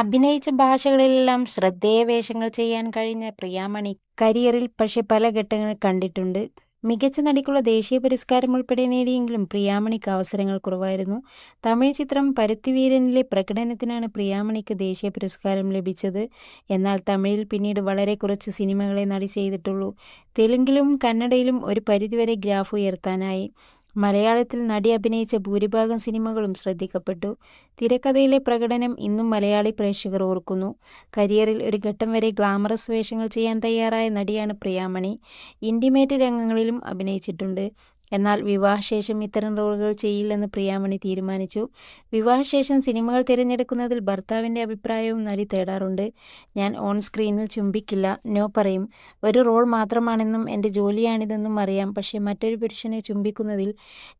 അഭിനയിച്ച ഭാഷകളിലെല്ലാം ശ്രദ്ധേയ വേഷങ്ങൾ ചെയ്യാൻ കഴിഞ്ഞ പ്രിയാമണി കരിയറിൽ പക്ഷെ പല ഘട്ടങ്ങൾ കണ്ടിട്ടുണ്ട്. മികച്ച നടിക്കുള്ള ദേശീയ പുരസ്കാരം ഉൾപ്പെടെ നേടിയെങ്കിലും പ്രിയാമണിക്ക് അവസരങ്ങൾ കുറവായിരുന്നു. തമിഴ് ചിത്രം പരുത്തിവീരനിലെ പ്രകടനത്തിനാണ് പ്രിയാമണിക്ക് ദേശീയ പുരസ്കാരം ലഭിച്ചത്. എന്നാൽ തമിഴിൽ പിന്നീട് വളരെ കുറച്ച് സിനിമകളെ നടി ചെയ്തിട്ടുള്ളൂ. തെലുങ്കിലും കന്നഡയിലും ഒരു പരിധിവരെ ഗ്രാഫ് ഉയർത്താനായി. മലയാളത്തിൽ നടി അഭിനയിച്ച ഭൂരിഭാഗം സിനിമകളും ശ്രദ്ധിക്കപ്പെട്ടു. തിരക്കഥയിലെ പ്രകടനം ഇന്നും മലയാളി പ്രേക്ഷകർ ഓർക്കുന്നു. കരിയറിൽ ഒരു ഘട്ടം വരെ ഗ്ലാമറസ് വേഷങ്ങൾ ചെയ്യാൻ തയ്യാറായ നടിയാണ് പ്രിയാമണി. ഇന്റിമേറ്റ് രംഗങ്ങളിലും അഭിനയിച്ചിട്ടുണ്ട്. എന്നാൽ വിവാഹശേഷം ഇത്തരം റോളുകൾ ചെയ്യില്ലെന്ന് പ്രിയാമണി തീരുമാനിച്ചു. വിവാഹശേഷം സിനിമകൾ തിരഞ്ഞെടുക്കുന്നതിൽ ഭർത്താവിന്റെ അഭിപ്രായവും നടി തേടാറുണ്ട്. ഞാൻ ഓൺ സ്ക്രീനിൽ ചുംബിക്കില്ല. നോ പറയും. ഒരു റോൾ മാത്രമാണെന്നും എന്റെ ജോലിയാണിതെന്നും അറിയാം. പക്ഷേ മറ്റൊരു പുരുഷനെ ചുംബിക്കുന്നതിൽ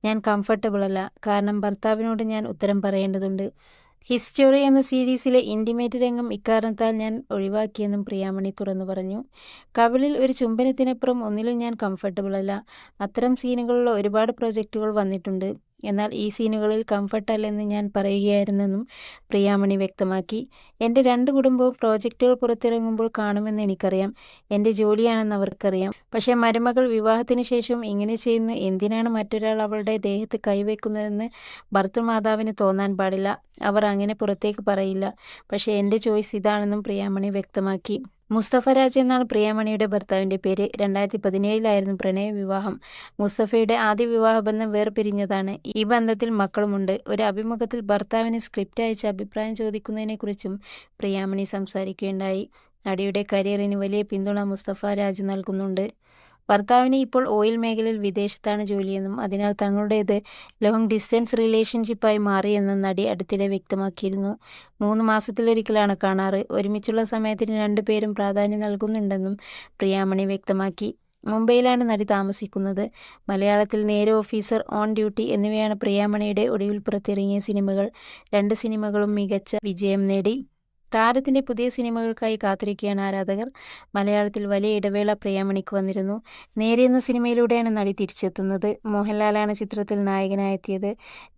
ഞാൻ കംഫർട്ടബിളല്ല കാരണം ഭർത്താവിനോട് ഞാൻ ഉത്തരം പറയേണ്ടതുണ്ട്. ഹിസ്റ്റോറി എന്ന സീരീസിലെ ഇന്റിമേറ്റ് രംഗം ഇക്കാരണത്താൽ ഞാൻ ഒഴിവാക്കിയെന്നും പ്രിയാമണി തുറന്നു പറഞ്ഞു. കവിളിൽ ഒരു ചുംബനത്തിനപ്പുറം ഒന്നിലും ഞാൻ കംഫർട്ടബിൾ അല്ല. അത്തരം സീനുകളുള്ള ഒരുപാട് പ്രൊജക്റ്റുകൾ വന്നിട്ടുണ്ട്. എന്നാൽ ഈ സീനുകളിൽ കംഫർട്ട് അല്ലെന്ന് ഞാൻ പറയുകയായിരുന്നെന്നും പ്രിയാമണി വ്യക്തമാക്കി. എന്റെ രണ്ട് കുടുംബവും പ്രോജക്റ്റുകൾ പുറത്തിറങ്ങുമ്പോൾ കാണുമെന്ന് എനിക്കറിയാം. എന്റെ ജോലിയാണെന്ന് അവർക്കറിയാം. പക്ഷേ മരുമകൾ വിവാഹത്തിന് ശേഷം ഇങ്ങനെ ചെയ്യുന്നു എന്തിനാണ് മറ്റൊരാൾ അവളുടെ ദേഹത്ത് കൈവയ്ക്കുന്നതെന്ന് ഭർത്തൃമാതാവിന് തോന്നാൻ പാടില്ല. അവർ അങ്ങനെ പുറത്തേക്ക് പറയില്ല. പക്ഷേ എന്റെ ചോയ്സ് ഇതാണെന്നും പ്രിയാമണി വ്യക്തമാക്കി. മുസ്തഫ രാജ് എന്നാണ് പ്രിയമണിയുടെ ഭർത്താവിന്റെ പേര്. രണ്ടായിരത്തി പതിനേഴിലായിരുന്നു പ്രണയ വിവാഹം. മുസ്തഫയുടെ ആദ്യ വിവാഹബന്ധം വേർപിരിഞ്ഞതാണ്. ഈ ബന്ധത്തിൽ മക്കളുമുണ്ട്. ഒരു അഭിമുഖത്തിൽ ഭർത്താവിന് സ്ക്രിപ്റ്റ് അയച്ച് അഭിപ്രായം ചോദിക്കുന്നതിനെക്കുറിച്ചും പ്രിയാമണി സംസാരിക്കുകയുണ്ടായി. നടിയുടെ കരിയറിന് വലിയ പിന്തുണ മുസ്തഫ രാജ് നൽകുന്നുണ്ട്. ഭർത്താവിന് ഇപ്പോൾ ഓയിൽ മേഖലയിൽ വിദേശത്താണ് ജോലിയെന്നും അതിനാൽ തങ്ങളുടേത് ലോങ് ഡിസ്റ്റൻസ് റിലേഷൻഷിപ്പായി മാറിയെന്നും നടി അടുത്തിടെ വ്യക്തമാക്കിയിരുന്നു. മൂന്ന് മാസത്തിലൊരിക്കലാണ് കാണാറ്. ഒരുമിച്ചുള്ള സമയത്തിന് രണ്ടുപേരും പ്രാധാന്യം നൽകുന്നുണ്ടെന്നും പ്രിയാമണി വ്യക്തമാക്കി. മുംബൈയിലാണ് നടി താമസിക്കുന്നത്. മലയാളത്തിൽ നേരെ ഓഫീസർ ഓൺ ഡ്യൂട്ടി എന്നിവയാണ് പ്രിയാമണിയുടെ ഒടുവിൽ പുറത്തിറങ്ങിയ സിനിമകൾ. രണ്ട് സിനിമകളും മികച്ച വിജയം നേടി. താരത്തിന്റെ പുതിയ സിനിമകൾക്കായി കാത്തിരിക്കുകയാണ് ആരാധകർ. മലയാളത്തിൽ വലിയ ഇടവേള പ്രിയാമണിക്ക് വന്നിരുന്നു. നേരെ എന്ന സിനിമയിലൂടെയാണ് നടി തിരിച്ചെത്തുന്നത്. മോഹൻലാലാണ് ചിത്രത്തിൽ നായകനായെത്തിയത്.